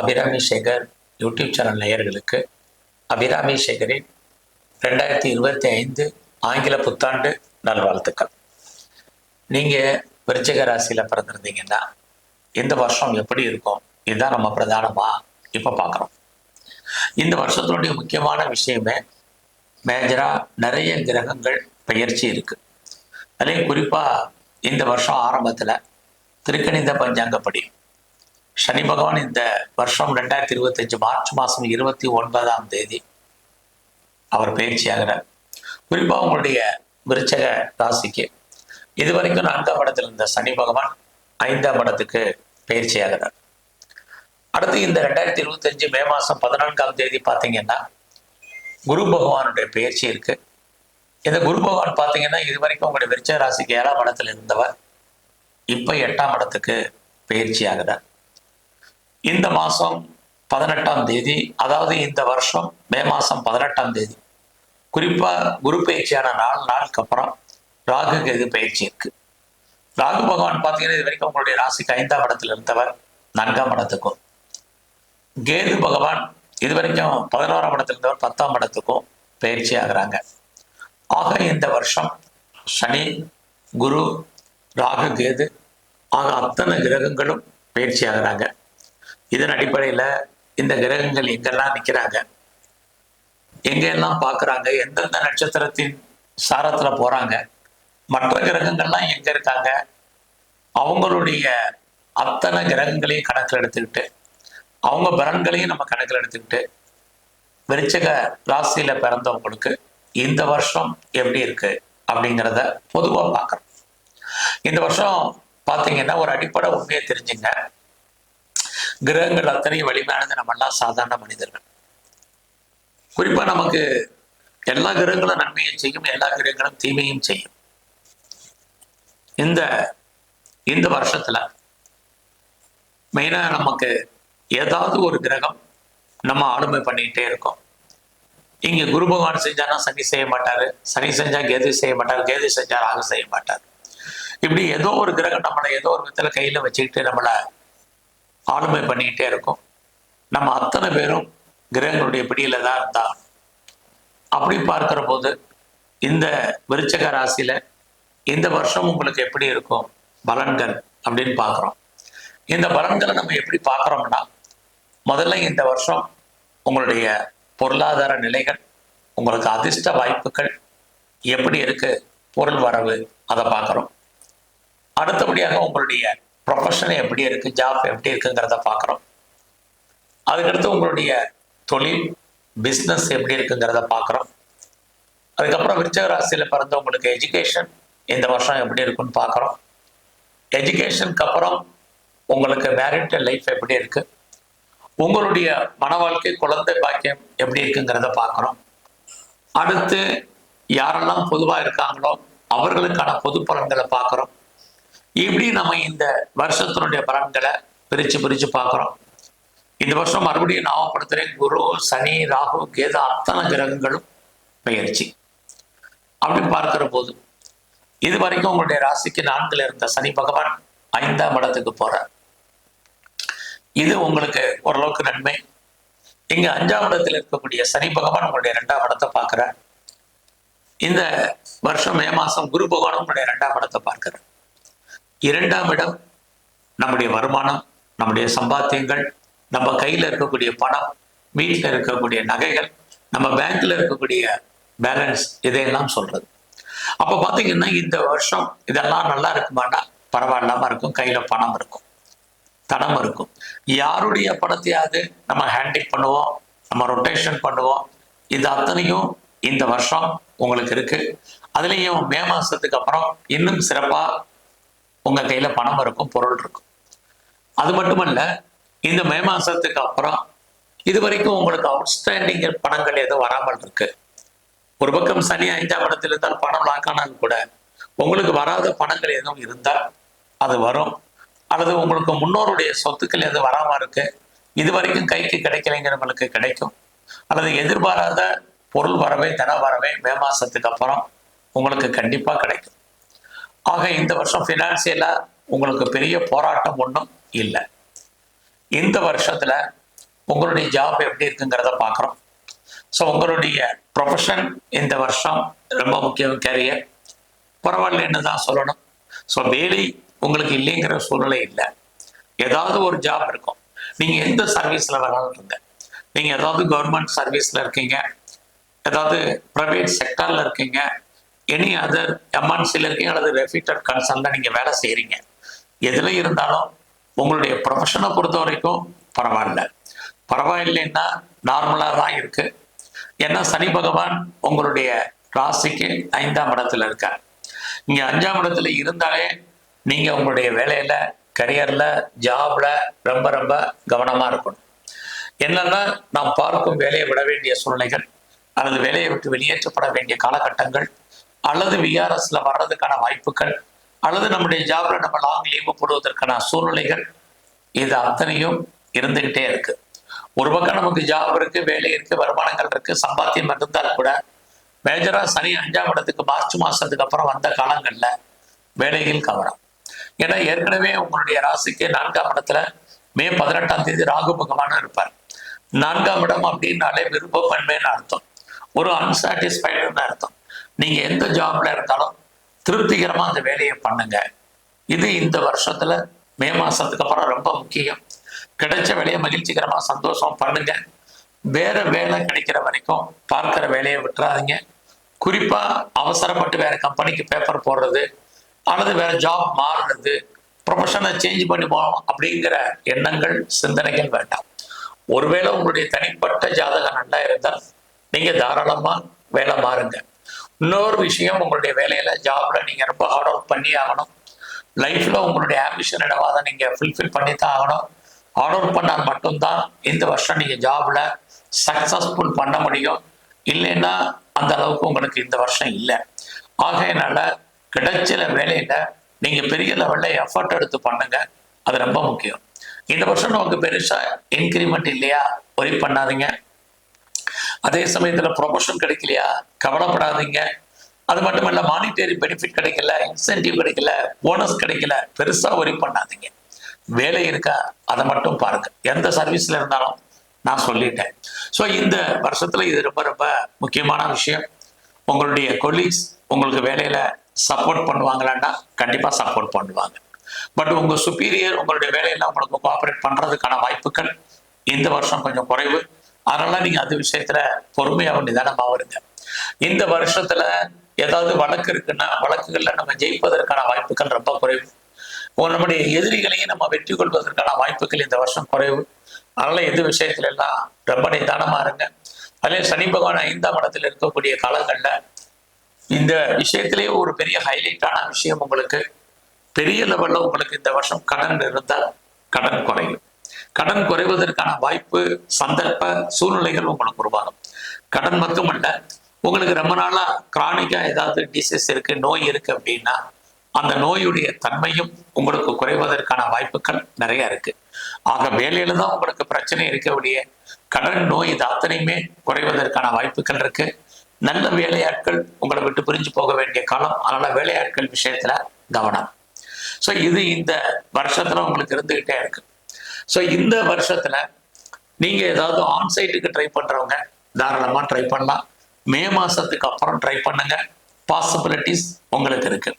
Abirami Sekar YouTube channel நேயர்களுக்கு. அபிராமி சேகரின் ரெண்டாயிரத்தி இருபத்தி ஐந்து ஆங்கில புத்தாண்டு நல்வாழ்த்துக்கள். நீங்கள் விருச்சிக ராசியில் பிறந்திருந்தீங்கன்னா இந்த வருஷம் எப்படி இருக்கும்? இதுதான் நம்ம பிரதானமாக இப்போ பார்க்குறோம் இந்த வருஷத்தினுடைய முக்கியமான விஷயமே மேஜராக நிறைய கிரகங்கள் பயிற்சி இருக்கு. அதுலேயும் குறிப்பாக இந்த வருஷம் ஆரம்பத்தில் திருக்கணித பஞ்சாங்கப்படி சனி பகவான் இந்த வருஷம் ரெண்டாயிரத்தி இருபத்தஞ்சு மார்ச் மாதம் இருபத்தி ஒன்பதாம் தேதி அவர் பயிற்சியாகிறார் குறிப்பாக உங்களுடைய விருச்சக ராசிக்கு இதுவரைக்கும் நான்காம் இடத்தில் இருந்த சனி பகவான் ஐந்தாம் இடத்துக்கு பயிற்சியாகிறார் அடுத்து இந்த ரெண்டாயிரத்தி இருபத்தஞ்சு மே மாதம் பதினான்காம் தேதி பார்த்தீங்கன்னா குரு பகவானுடைய பயிற்சி இருக்கு. இந்த குரு பகவான் பார்த்தீங்கன்னா இது வரைக்கும் உங்களுடைய விருச்சக ராசிக்கு ஏழாம் இடத்துல இருந்தவர். இப்போ எட்டாம் இடத்துக்கு பயிற்சி ஆகிறார். இந்த மாதம் பதினெட்டாம் தேதி அதாவது இந்த வருஷம் மே மாதம் பதினெட்டாம் தேதி. குறிப்பாக குரு பயிற்சியான நாலு நாளுக்கு அப்புறம் ராகு கேது பயிற்சி இருக்கு. ராகு பகவான் பார்த்தீங்கன்னா இது வரைக்கும் உங்களுடைய ராசிக்கு ஐந்தாம் இடத்துல இருந்தவர் நான்காம் இடத்துக்கும். கேது பகவான் இது வரைக்கும் பதினோராம் இடத்துல இருந்தவர் பத்தாம் இடத்துக்கும் பயிற்சி ஆகிறாங்க. ஆக இந்த வருஷம் சனி குரு ராகு கேது ஆக அத்தனை கிரகங்களும் பயிற்சி ஆகுறாங்க. இதன் அடிப்படையில் இந்த கிரகங்கள் எங்கெல்லாம் நிற்கிறாங்க எங்கெல்லாம் பார்க்குறாங்க? எந்தெந்த நட்சத்திரத்தின் சாரத்தில் போகிறாங்க மற்ற கிரகங்கள்லாம் எங்கே இருக்காங்க? அவங்களுடைய அத்தனை கிரகங்களையும் கணக்கில் எடுத்துக்கிட்டு அவங்க பலன்களையும் நம்ம கணக்கில் எடுத்துக்கிட்டு விருச்சக ராசியில் பிறந்தவங்களுக்கு இந்த வருஷம் எப்படி இருக்கு அப்படிங்கிறத பொதுவாக பார்க்குறோம். இந்த வருஷம் பார்த்தீங்கன்னா ஒரு அடிப்படை உண்மையை தெரிஞ்சுங்க. கிரகங்கள் அத்தனையும் வலிமையானது நம்மெல்லாம் சாதாரண மனிதர்கள். குறிப்பா நமக்கு எல்லா கிரகங்களும் நன்மையும் செய்யும் எல்லா கிரகங்களும் தீமையும் செய்யும். இந்த இந்த வருஷத்துல மெயினா நமக்கு ஏதாவது ஒரு கிரகம் நம்ம ஆளுமை பண்ணிக்கிட்டே இருக்கோம். இங்க குரு பகவான் செஞ்சானா சனி செய்ய மாட்டாரு சனி செஞ்சா கேது செய்ய மாட்டார் கேது செஞ்சால் ராகு செய்ய மாட்டார். இப்படி ஏதோ ஒரு கிரகம் நம்மளை ஏதோ ஒரு விதத்துல கையில வச்சுக்கிட்டு நம்மளை ஆளுமை பண்ணிக்கிட்டே இருக்கும். நம்ம அத்தனை பேரும் கிரகங்களுடைய பிடியில தான் இருந்தால் அப்படி பார்க்குற போது இந்த விருச்சக ராசியில இந்த வருஷம் உங்களுக்கு எப்படி இருக்கும்? பலன்கள் அப்படின்னு பார்க்குறோம். இந்த பலன்களை நம்ம எப்படி பார்க்குறோம்னா முதல்ல இந்த வருஷம் உங்களுடைய பொருளாதார நிலைகள் உங்களுக்கு அதிர்ஷ்ட வாய்ப்புகள் எப்படி இருக்கு? பொருள் வரவு அதை பார்க்குறோம். அடுத்தபடியாக உங்களுடைய ப்ரொஃபஷன் எப்படி இருக்கு ஜாப் எப்படி இருக்குங்கிறத பார்க்குறோம். அதுக்கடுத்து உங்களுடைய தொழில் பிஸ்னஸ் எப்படி இருக்குங்கிறத பார்க்குறோம். அதுக்கப்புறம் விருச்சக ராசியில் பிறந்தவங்களுக்கு எஜுகேஷன் இந்த வருஷம் எப்படி இருக்குன்னு பார்க்குறோம். எஜுகேஷனுக்கு அப்புறம் உங்களுக்கு மேரிட்டல் லைஃப் எப்படி இருக்கு? உங்களுடைய மன வாழ்க்கை குழந்தை பாக்கியம் எப்படி இருக்குங்கிறத பார்க்குறோம். அடுத்து யாரெல்லாம் பொதுவாக இருக்காங்களோ அவர்களுக்கான பொது பலன்களை பார்க்குறோம். இப்படி நம்ம இந்த வருஷத்தினுடைய பலன்களை பிரித்து பிரித்து பார்க்குறோம். இந்த வருஷம் மறுபடியும் ஞாபகப்படுத்துகிறேன் குரு சனி ராகு கேது அத்தனை கிரகங்களும் பயிற்சி அப்படி பார்க்கிற போது இது வரைக்கும் உங்களுடைய ராசிக்கு நான்குல இருந்த சனி பகவான் ஐந்தாம் இடத்துக்கு போகிறார் இது உங்களுக்கு ஓரளவுக்கு நன்மை. இங்க அஞ்சாம் இடத்தில் இருக்கக்கூடிய சனி பகவான் உங்களுடைய ரெண்டாம் இடத்தை பார்க்கிறார். இந்த வருஷம் மே மாசம் குரு பகவான் உங்களுடைய ரெண்டாம் இடத்தை பார்க்கிறார். இரண்டாம் இடம் நம்முடைய வருமானம் நம்முடைய சம்பாத்தியங்கள் நம்ம கையில் இருக்கக்கூடிய பணம் வீட்டில் இருக்கக்கூடிய நகைகள் நம்ம பேங்க்ல இருக்கக்கூடிய பேலன்ஸ் இதையெல்லாம் சொல்றது. அப்போ பார்த்தீங்கன்னா இந்த வருஷம் இதெல்லாம் நல்லா இருக்குமாண்டா பரவாயில்லாம இருக்கும். கையில பணம் இருக்கும். தனம் இருக்கும். யாருடைய பணத்தையாவது நம்ம ஹேண்டில் பண்ணுவோம் நம்ம ரொட்டேஷன் பண்ணுவோம் இது அத்தனையும் இந்த வருஷம் உங்களுக்கு இருக்கு. அதுலேயும் மே மாசத்துக்கு அப்புறம் இன்னும் சிறப்பாக உங்கள் கையில பணம் இருக்கும் பொருள் இருக்கும். அது மட்டுமல்ல இந்த மே மாசத்துக்கு அப்புறம் இது வரைக்கும் உங்களுக்கு அவுட்ஸ்டாண்டிங் பணங்கள் எதுவும் வராமல் இருக்கு. ஒரு பக்கம் சனி ஐந்தாம் இடத்துல இருந்தால் பணம் லாக்கானாலும் கூட உங்களுக்கு வராத பணங்கள் எதுவும் இருந்தால் அது வரும். அல்லது உங்களுக்கு முன்னோருடைய சொத்துக்கள் எதுவும் வராமல் இருக்கு. இது வரைக்கும் கைக்கு கிடைக்கலைங்கிறவங்களுக்கு கிடைக்கும். அல்லது எதிர்பாராத பொருள் வரவே தன வரவே மே மாசத்துக்கு அப்புறம் உங்களுக்கு கண்டிப்பாக கிடைக்கும். ஆக இந்த வருஷம் ஃபினான்சியலாக உங்களுக்கு பெரிய போராட்டம் ஒன்றும் இல்லை. இந்த வருஷத்தில் உங்களுடைய ஜாப் எப்படி இருக்குங்கிறத பார்க்குறோம். ஸோ உங்களுடைய ப்ரொஃபஷன் இந்த வருஷம் ரொம்ப முக்கியம் கேரியர் பரவாயில்லன்னு தான் சொல்லணும். ஸோ வேலை உங்களுக்கு இல்லைங்கிற சூழ்நிலை இல்லை. ஏதாவது ஒரு ஜாப் இருக்கும். நீங்கள் எந்த சர்வீஸில் வேணாலும் இருங்க. நீங்கள் ஏதாவது கவர்மெண்ட் சர்வீஸில் இருக்கீங்க. ஏதாவது ப்ரைவேட் செக்டரில் இருக்கீங்க. எனி அதர் எம்என்சியில் இருக்கீங்க அல்லது ரெஃபியூட்டட் கன்சர்னில் நீங்கள் வேலை செய்கிறீங்க எதில் இருந்தாலும் உங்களுடைய ப்ரொஃபஷனை பொறுத்த வரைக்கும் பரவாயில்ல. பரவாயில்லைன்னா நார்மலாக தான் இருக்கு. ஏன்னா சனி பகவான் உங்களுடைய ராசிக்கு ஐந்தாம் இடத்துல இருக்கார். இங்கே அஞ்சாம் இடத்துல இருந்தாலே நீங்க உங்களுடைய வேலையில கரியர்ல ஜாப்ல ரொம்ப ரொம்ப கவனமா இருக்கணும். என்னன்னா நாம் பார்க்கும் வேலையை விட வேண்டிய சூழ்நிலைகள் அல்லது வேலையை விட்டு வெளியேற்றப்பட வேண்டிய காலகட்டங்கள் அல்லது விஆர்எஸ்ல வர்றதுக்கான வாய்ப்புகள் அல்லது நம்முடைய ஜாப்ல நம்ம லாங் லீவு போடுவதற்கான சூழ்நிலைகள் இது அத்தனையும் இருந்துகிட்டே இருக்கு. ஒரு பக்கம் நமக்கு ஜாப் இருக்கு வேலை இருக்கு வருமானங்கள் இருக்கு சம்பாத்தியம் இருந்தால் கூட மேஜரா சனி அஞ்சாம் இடத்துக்கு மார்ச் மாசத்துக்கு அப்புறம் வந்த காலங்கள்ல வேலையில் கவனம். ஏன்னா ஏற்கனவே உங்களுடைய ராசிக்கு நான்காம் இடத்துல மே பதினெட்டாம் தேதி ராகு பகவான் இருப்பார். நான்காம் இடம் அப்படின்னாலே விருப்பப்பன்மைன்னு அர்த்தம். ஒரு அன்சாட்டிஸ்ஃபைடுன்னு அர்த்தம். நீங்க எந்த ஜாப்ல இருந்தாலும் திருப்திகரமா அந்த வேலையை பண்ணுங்க. இது இந்த வருஷத்துல மே மாசத்துக்கு அப்புறம் ரொம்ப முக்கியம். கிடைச்ச வேலையை மகிழ்ச்சிகரமா சந்தோஷம் பண்ணுங்க. வேற வேலை கிடைக்கிற வரைக்கும் பார்க்கிற வேலையை விட்டுறாதீங்க. குறிப்பா அவசரப்பட்டு வேற கம்பெனிக்கு பேப்பர் போடுறது அல்லது வேற ஜாப் மாறுறது ப்ரொஃபஷனை சேஞ்ச் பண்ணி போகணும் அப்படிங்கிற எண்ணங்கள் சிந்தனைகள் வேண்டாம். ஒருவேளை உங்களுடைய தனிப்பட்ட ஜாதகம் நல்லா இருந்தால் நீங்க தாராளமா வேலை மாறுங்க. இன்னொரு விஷயம் உங்களுடைய வேலையில ஜாப்ல நீங்க ரொம்ப ஹார்ட் ஒர்க் பண்ணி ஆகணும். லைஃப்ல உங்களுடைய ஆம்பிஷன் என்னவோ அதை நீங்க ஃபுல்ஃபில் பண்ணி தான் ஆகணும். ஹார்ட் ஒர்க் பண்ணால் மட்டும்தான் இந்த வருஷம் நீங்க ஜாப்ல சக்சஸ்ஃபுல் பண்ண முடியும். இல்லைன்னா அந்த அளவுக்கு உங்களுக்கு இந்த வருஷம் இல்லை. ஆகையினால கிடைச்சல வேலையில நீங்க பெரிய லெவல்ல எஃபர்ட் எடுத்து பண்ணுங்க. அது ரொம்ப முக்கியம். இந்த வருஷம் நமக்கு பெருசா இன்க்ரிமெண்ட் இல்லையா? ஒரி பண்ணாதீங்க. அதே சமயத்துல ப்ரொமோஷன் கிடைக்கலையா? கவலைப்படாதீங்க. அது மட்டும் இல்ல மானிட்டரி பெனிஃபிட் கிடைக்கல இன்சென்டிவ் கிடைக்கல போனஸ் கிடைக்கல பெருசா ஒரி பண்ணாதீங்க. வேலை இருக்கா? அதை மட்டும் பாருங்க. எந்த சர்வீஸ்ல இருந்தாலும் நான் சொல்லிட்டேன். ஸோ இந்த வருஷத்துல இது ரொம்ப ரொம்ப முக்கியமான விஷயம். உங்களுடைய கொலீக்ஸ் உங்களுக்கு வேலையில சப்போர்ட் பண்ணுவாங்களான்னா கண்டிப்பா சப்போர்ட் பண்ணுவாங்க. பட் உங்க சுப்பீரியர் உங்களுடைய வேலையில உங்களுக்கு கோஆபரேட் பண்றதுக்கான வாய்ப்புகள் இந்த வருஷம் கொஞ்சம் குறைவு. அதனால நீங்க அது விஷயத்துல பொறுமையாக நிதானமா வருங்க இந்த வருஷத்துல ஏதாவது வழக்கு இருக்குன்னா வழக்குகள்ல நம்ம ஜெயிப்பதற்கான வாய்ப்புகள் ரொம்ப குறைவு. நம்முடைய எதிரிகளையும் நம்ம வெற்றி கொள்வதற்கான வாய்ப்புகள் இந்த வருஷம் குறைவு. அதனால எது விஷயத்துல எல்லாம் ரொம்ப நிதானமா இருங்க. அதே சனி பகவான் ஐந்தாம் இடத்துல இருக்கக்கூடிய காலங்கள்ல இந்த விஷயத்திலேயே ஒரு பெரிய ஹைலைட்டான விஷயம் உங்களுக்கு பெரிய லெவல்ல உங்களுக்கு இந்த வருஷம் கடன் இருந்தால் கடன் குறையும். கடன் குறைவதற்கான வாய்ப்பு சந்தர்ப்ப சூழ்நிலைகள் உங்களுக்கு உருவாகும். கடன் மட்டுமல்ல உங்களுக்கு ரொம்ப நாளா கிரானிக்கா ஏதாவது டிசீஸ் இருக்கு நோய் இருக்கு அப்படின்னா அந்த நோயுடைய தன்மையும் உங்களுக்கு குறைவதற்கான வாய்ப்புகள் நிறைய இருக்கு. ஆக வேலையில தான் உங்களுக்கு பிரச்சனை இருக்கக்கூடிய கடன் நோய் இது அத்தனையுமே குறைவதற்கான வாய்ப்புகள் இருக்கு. நல்ல வேலையாட்கள் உங்களை விட்டு பிரிஞ்சு போக வேண்டிய காலம் அதனால வேலையாட்கள் விஷயத்துல கவனம். ஸோ இது இந்த வருஷத்துல உங்களுக்கு இருந்துகிட்டே இருக்கு. ஸோ இந்த வருஷத்துல நீங்க ஏதாவது ஆன்சைட்டுக்கு ட்ரை பண்றவங்க தாராளமா ட்ரை பண்ணலாம். மே மாசத்துக்கு அப்புறம் ட்ரை பண்ணுங்க. பாசிபிலிட்டிஸ் உங்களுக்கு இருக்கு.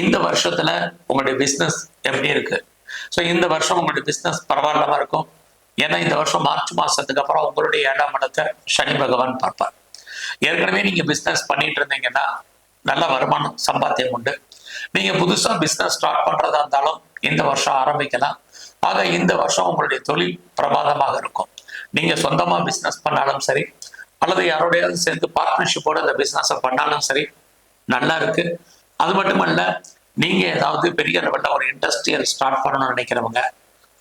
இந்த வருஷத்துல உங்களுடைய பிஸ்னஸ் எப்படி இருக்கு? ஸோ இந்த வருஷம் உங்களுடைய பிஸ்னஸ் பரவாயில்லாம இருக்கும். ஏன்னா இந்த வருஷம் மார்ச் மாசத்துக்கு அப்புறம் உங்களுடைய ஏழாம் இடத்தை சனி பகவான் பார்ப்பார். ஏற்கனவே நீங்க பிஸ்னஸ் பண்ணிட்டு இருந்தீங்கன்னா நல்ல வருமானம் சம்பாத்தியம் உண்டு. நீங்க புதுசா பிஸ்னஸ் ஸ்டார்ட் பண்றதா இருந்தாலும் இந்த வருஷம் ஆரம்பிக்கலாம். ஆக இந்த வருஷம் உங்களுடைய தொழில் பிரமாதமாக இருக்கும். நீங்க சொந்தமா பிஸ்னஸ் பண்ணாலும் சரி அல்லது யாரோடையாவது சேர்ந்து பார்ட்னர்ஷிப்போட அந்த பிஸ்னஸை பண்ணாலும் சரி நல்லா இருக்கு. அது மட்டுமல்ல நீங்க ஏதாவது பெரிய லெவலில் ஒரு இண்டஸ்ட்ரியல் ஸ்டார்ட் பண்ணணும்னு நினைக்கிறவங்க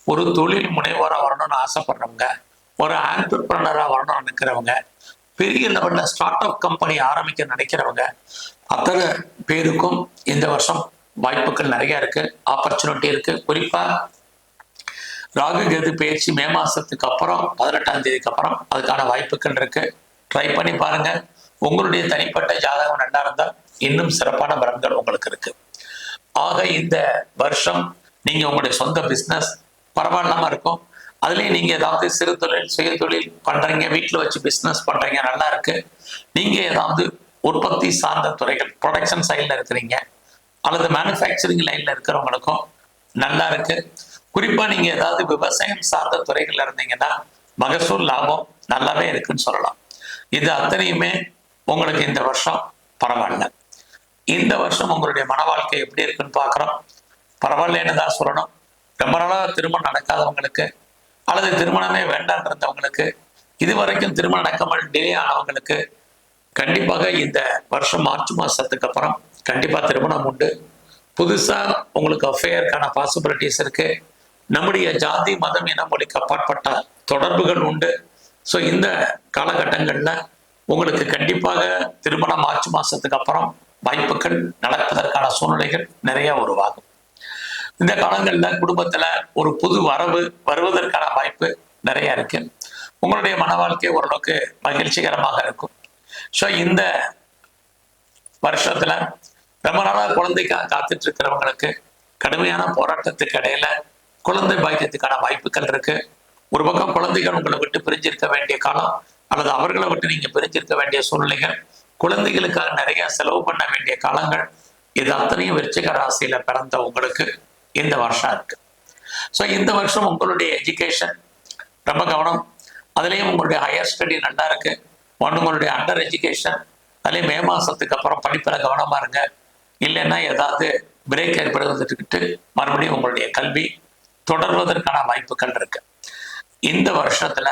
ஒரு தொழில் முனைவோராக வரணும்னு ஆசைப்படுறவங்க ஒரு ஆண்டர்பிரனராக வரணும்னு நினைக்கிறவங்க பெரிய லெவலில் ஸ்டார்ட் அப் கம்பெனி ஆரம்பிக்க நினைக்கிறவங்க அத்தனை பேருக்கும் இந்த வருஷம் வாய்ப்புகள் நிறைய இருக்கு ஆப்பர்ச்சுனிட்டி இருக்கு. குறிப்பாக ராகு கேது பயிற்சி மே மாசத்துக்கு அப்புறம் பதினெட்டாம் தேதிக்கு அப்புறம் அதுக்கான வாய்ப்புகள் இருக்கு. ட்ரை பண்ணி பாருங்க. உங்களுடைய தனிப்பட்ட ஜாதகம் நல்லா இருந்தால் இன்னும் சிறப்பான பலன்கள் உங்களுக்கு இருக்கு. ஆக இந்த வருஷம் நீங்க உங்களுடைய சொந்த பிசினஸ் பரவாயில்லாம இருக்கும். அதுலயும் நீங்க ஏதாவது சிறு தொழில் சுய தொழில் பண்றீங்க வீட்டில் வச்சு பிசினஸ் பண்றீங்க நல்லா இருக்கு. நீங்க ஏதாவது உற்பத்தி சார்ந்த துறைகள் ப்ரொடக்ஷன் சைடில் இருக்கிறீங்க அல்லது மேனுஃபேக்சரிங் லைன்ல இருக்கிறவங்களுக்கும் நல்லா இருக்கு. குறிப்பா நீங்க ஏதாவது விவசாயம் சார்ந்த துறைகள்ல இருந்தீங்கன்னா மகசூல் லாபம் நல்லாவே இருக்குன்னு சொல்லலாம். இது அத்தனையுமே உங்களுக்கு இந்த வருஷம் பரவாயில்ல. இந்த வருஷம் உங்களுடைய மன வாழ்க்கை எப்படி இருக்குன்னு பார்க்குறோம். பரவாயில்லன்னு தான் சொல்லணும். ரொம்ப நாளாக திருமணம் நடக்காதவங்களுக்கு அல்லது திருமணமே வேண்டாம் இருந்தவங்களுக்கு இது வரைக்கும் திருமணம் நடக்காமல் டிலே ஆனவங்களுக்கு கண்டிப்பாக இந்த வருஷம் மார்ச் மாசத்துக்கு அப்புறம் கண்டிப்பா திருமணம் உண்டு. புதுசா உங்களுக்கு அஃபேருக்கான பாசிபிலிட்டிஸ் இருக்கு. நம்முடைய ஜாதி மதம் இன மொழிக்கு அப்பாற்பட்ட தொடர்புகள் உண்டு. ஸோ இந்த காலகட்டங்கள்ல உங்களுக்கு கண்டிப்பாக திருமணம் மார்ச் மாசத்துக்கு அப்புறம் வாய்ப்புகள் நடப்பதற்கான சூழ்நிலைகள் நிறைய உருவாகும். இந்த காலங்களில் குடும்பத்துல ஒரு புது வரவு வருவதற்கான வாய்ப்பு நிறைய இருக்கு. உங்களுடைய மன வாழ்க்கை ஓரளவுக்கு மகிழ்ச்சிகரமாக இருக்கும். ஸோ இந்த வருஷத்துல ரொம்ப நாளா குழந்தைக்காக காத்துட்டு இருக்கிறவங்களுக்கு கடுமையான போராட்டத்துக்கு இடையில குழந்தை பாக்கியத்துக்கான வாய்ப்புகள் இருக்கு. ஒரு பக்கம் குழந்தைகள் உங்களை விட்டு பிரிஞ்சிருக்க வேண்டிய காலம் அல்லது அவர்களை விட்டு நீங்க பிரிஞ்சிருக்க வேண்டிய சூழ்நிலைகள் குழந்தைகளுக்காக நிறைய செலவு பண்ண வேண்டிய காலங்கள் இது அத்தனையும் விருச்சிக ராசியில பிறந்த உங்களுக்கு இந்த வருஷம் இருக்கு. ஸோ இந்த வருஷம் உங்களுடைய எஜுகேஷன் ரொம்ப கவனம். அதுலேயும் உங்களுடைய ஹையர் ஸ்டடி நல்லா இருக்கு. ஒன்று உங்களுடைய அண்டர் எஜுகேஷன் அதுலேயும் மே மாசத்துக்கு அப்புறம் படிப்பில் கவனமா இருங்க. இல்லைன்னா ஏதாவது பிரேக் ஏற்படுவதற்கு மறுபடியும் உங்களுடைய கல்வி தொடர்வதற்கான வாய்ப்புகள் இருக்கு. இந்த வருஷத்துல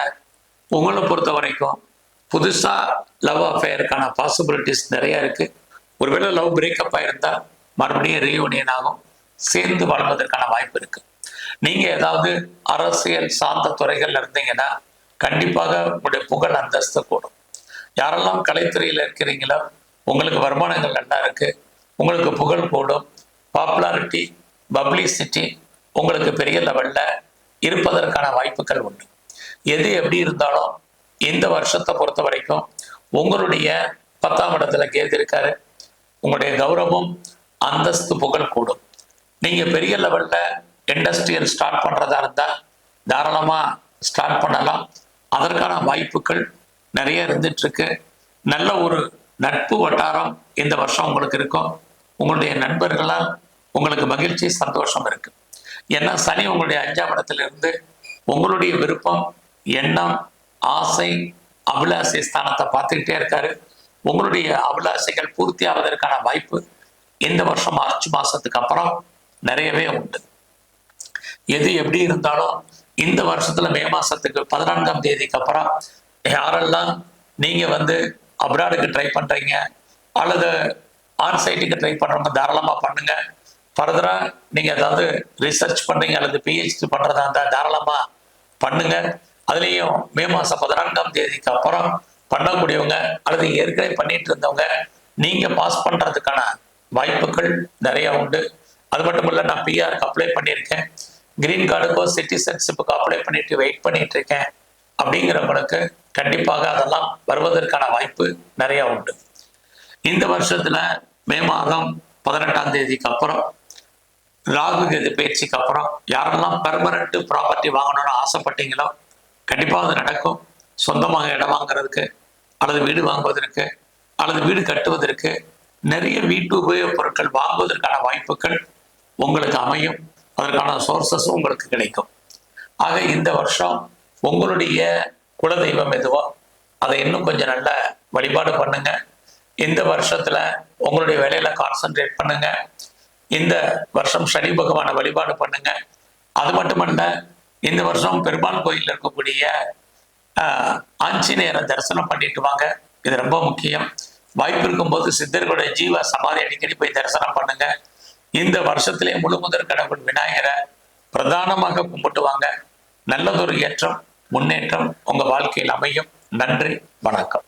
உங்களை பொறுத்த வரைக்கும் புதுசா லவ் அஃபேருக்கான பாசிபிலிட்டிஸ் நிறைய இருக்கு. ஒருவேளை லவ் பிரேக்கப் ஆயிருந்தா மறுபடியும் ரீயூனியன் ஆகும். சேர்ந்து வாழ்வதற்கான வாய்ப்பு இருக்கு. நீங்க ஏதாவது அரசியல் சார்ந்த துறைகள்ல இருந்தீங்கன்னா கண்டிப்பாக உங்களுடைய புகழ் அந்தஸ்து கூடும். யாரெல்லாம் கலைத்துறையில இருக்கிறீங்களோ உங்களுக்கு வருமானங்கள் நல்லா இருக்கு. உங்களுக்கு புகழ் கூடும். பாப்புலாரிட்டி பப்ளிசிட்டி உங்களுக்கு பெரிய லெவல்ல இருப்பதற்கான வாய்ப்புகள் உண்டு. எது எப்படி இருந்தாலும் இந்த வருஷத்தை பொறுத்த வரைக்கும் உங்களுடைய பத்தாம் இடத்துல கேது இருக்காரு. உங்களுடைய கௌரவம் அந்தஸ்து புகழ் கூடும். நீங்கள் பெரிய லெவல்ல இண்டஸ்ட்ரியல் ஸ்டார்ட் பண்றதா இருந்தால் தாராளமாக ஸ்டார்ட் பண்ணலாம். அதற்கான வாய்ப்புகள் நிறைய இருந்துட்டு இருக்கு நல்ல ஒரு நட்பு வட்டாரம் இந்த வருஷம் உங்களுக்கு இருக்கும். உங்களுடைய நண்பர்களால் உங்களுக்கு மகிழ்ச்சி சந்தோஷம் இருக்குது ஏன்னா சனி உங்களுடைய அஞ்சாம் இடத்திலிருந்து உங்களுடைய விருப்பம் எண்ணம் ஆசை அபிலாசை ஸ்தானத்தை பார்த்துக்கிட்டே இருக்காரு. உங்களுடைய அபிலாசைகள் பூர்த்தி ஆவதற்கான வாய்ப்பு இந்த வருஷம் மார்ச் மாசத்துக்கு அப்புறம் நிறையவே உண்டு. எது எப்படி இருந்தாலும் இந்த வருஷத்துல மே மாசத்துக்கு பதினான்காம் தேதிக்கு அப்புறம் யாரெல்லாம் நீங்க வந்து அப்ராடுக்கு ட்ரை பண்றீங்க அல்லது ஆன்சைட்டுக்கு ட்ரை பண்றவங்க தாராளமா பண்ணுங்க. ஃபர்தராக நீங்கள் ஏதாவது ரிசர்ச் பண்ணுறீங்க அல்லது பிஹெச்டி பண்ணுறதா இருந்தால் தாராளமாக பண்ணுங்க. அதுலேயும் மே மாதம் பதினான்காம் தேதிக்கு அப்புறம் பண்ணக்கூடியவங்க அல்லது ஏற்கனவே பண்ணிட்டு இருந்தவங்க நீங்கள் பாஸ் பண்ணுறதுக்கான வாய்ப்புகள் நிறைய உண்டு. அது மட்டும் இல்லை நான் பிஆருக்கு அப்ளை பண்ணியிருக்கேன். கிரீன் கார்டுக்கோ சிட்டிசன்ஷிப்புக்கோ அப்ளை பண்ணிட்டு வெயிட் பண்ணிட்டு இருக்கேன். அப்படிங்கிறவங்களுக்கு கண்டிப்பாக அதெல்லாம் வருவதற்கான வாய்ப்பு நிறைய உண்டு. இந்த வருஷத்தில் மே மாதம் பதினெட்டாம் தேதிக்கு அப்புறம் ராகு கேது பயிற்சிக்கு அப்புறம் யாரெல்லாம் பெர்மனண்ட் ப்ராப்பர்ட்டி வாங்கணும்னு ஆசைப்பட்டீங்களோ கண்டிப்பாக அது நடக்கும். சொந்தமாக இடம் வாங்குறதுக்கு அல்லது வீடு வாங்குவதற்கு அல்லது வீடு கட்டுவதற்கு நிறைய வீட்டு உபயோகப் பொருட்கள் வாங்குவதற்கான வாய்ப்புகள் உங்களுக்கு அமையும். அதற்கான சோர்சஸும் உங்களுக்கு கிடைக்கும். ஆக இந்த வருஷம் உங்களுடைய குலதெய்வம் எதுவோ அதை இன்னும் கொஞ்சம் நல்ல வழிபாடு பண்ணுங்க. இந்த வருஷத்துல உங்களுடைய வேலையில கான்சென்ட்ரேட் பண்ணுங்க. இந்த வருஷம் சனி பகவானை வழிபாடு பண்ணுங்க. அது மட்டுமல்ல இந்த வருஷம் பெருமாள் கோயில் இருக்கக்கூடிய ஆஞ்சநேயரை தரிசனம் பண்ணிட்டு வாங்க. இது ரொம்ப முக்கியம். வாய்ப்பு இருக்கும்போது சித்தர்களுடைய ஜீவ சமாதி அடிக்கடி போய் தரிசனம் பண்ணுங்க. இந்த வருஷத்திலே முழு முதற் கடவுள் விநாயகரை பிரதானமாக கும்பிட்டு வாங்க. நல்லதொரு ஏற்றம் முன்னேற்றம் உங்க வாழ்க்கையில் அமையும். நன்றி வணக்கம்.